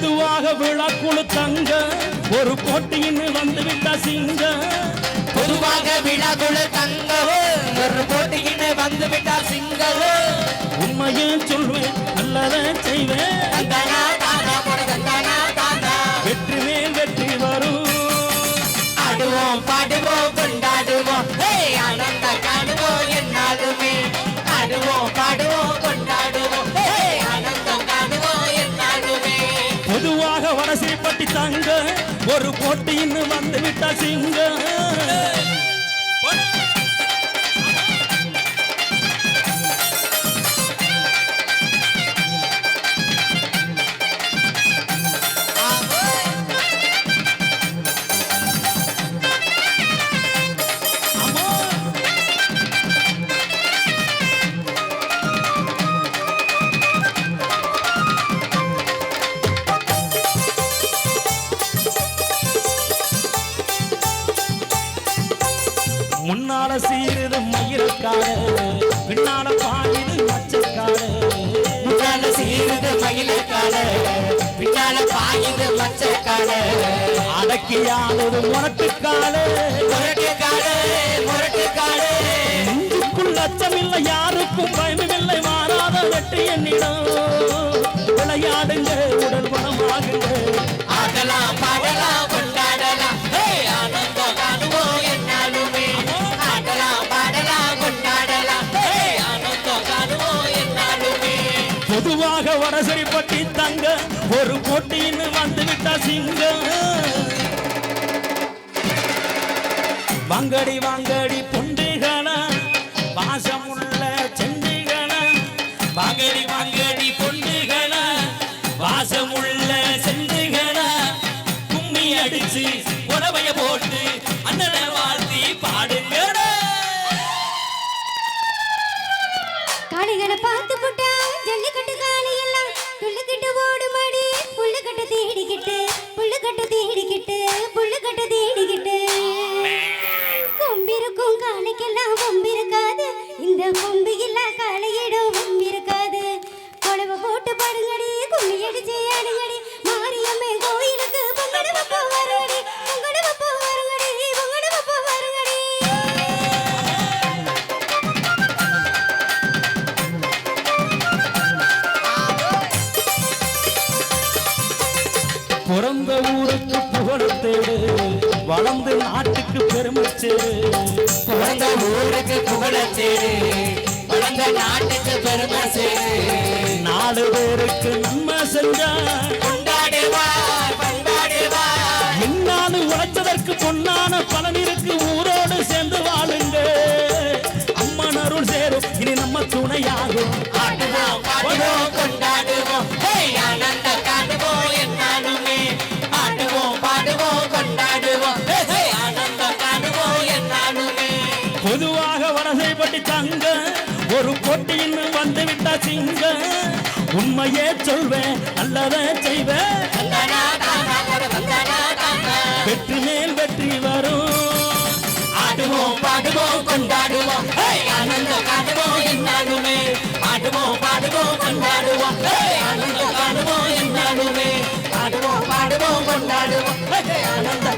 பொதுவாக விழா குழு தங்க ஒரு போட்டின்னு வந்து விட்டா சிங்க. பொதுவாக விழா குழு தங்க ஒரு போட்டியின்னு வந்து விட்டால் சிங்கவோ உண்மையே சொல்வேன் நல்லதை செய்வேன். ஒரு போட்டின்னு வந்து விட்டா சிங்க முன்னால சீருது மயிலக்காடு பின்னால பாயுது மச்சக்காடு முன்னால சீருது மயிலக்காடு பின்னால பாயுது மச்சக்காடு அடக்கியானது முரட்டுக்காடு முரட்டுக்காடு முரட்டுக்காடு நெஞ்சுக்குள் அச்சமில்லை யாருக்கும் பயமில்லை மாறாத வெற்றி என்னிடம். விளையாடுங்க உடல் மனமாகுங்க ஆடலாம் பொதுவாக வடசரிப்பட்டி தங்க ஒரு போட்டின்னு வந்து விட்டா சிங்கம். வாங்கடி வாங்கடி பொண்டுகளா வாசமுள்ள செண்டுகளா. வாங்கடி வாங்கடி பொண்டுகளா வாசமுள்ள செண்டுகளா. கும்மி அடிச்சு உறவைய போட்டு அண்ணனை வாழ்த்தி பாடுங்கடா. காளிகளை பார்த்து போட்டா ஜல்லிக்கட்டு வளர்ந்து நாட்டுக்கு பெருமை சேரு பிறந்த ஊருக்கு புகழச்சேரு வளர்ந்த நாட்டுக்கு பெருமை சேரு நாலு பேருக்கு நன்மை செஞ்சா கொண்டாடுவார் கொண்டாடுவார் என்னாலும் உழைச்சதற்கு பொன்னான பலன் தங்க. ஒரு போட்டின்னு வந்து விட்டா சிங்க. உண்மையே சொல்வேன் நல்லதை செய்வேன் வெற்றி மேல் வெற்றி வரும். ஆடுவோம் பாடுவோம் கொண்டாடுவோம். ஆனந்தம் காணுவோம் என்னாலுமே. ஆடுவோம் பாடுவோம் கொண்டாடுவோம். ஆனந்தம் காணுவோம் என்னாலுமே. ஆடுவோம் பாடுவோம் கொண்டாடுவோம். ஆனந்தம்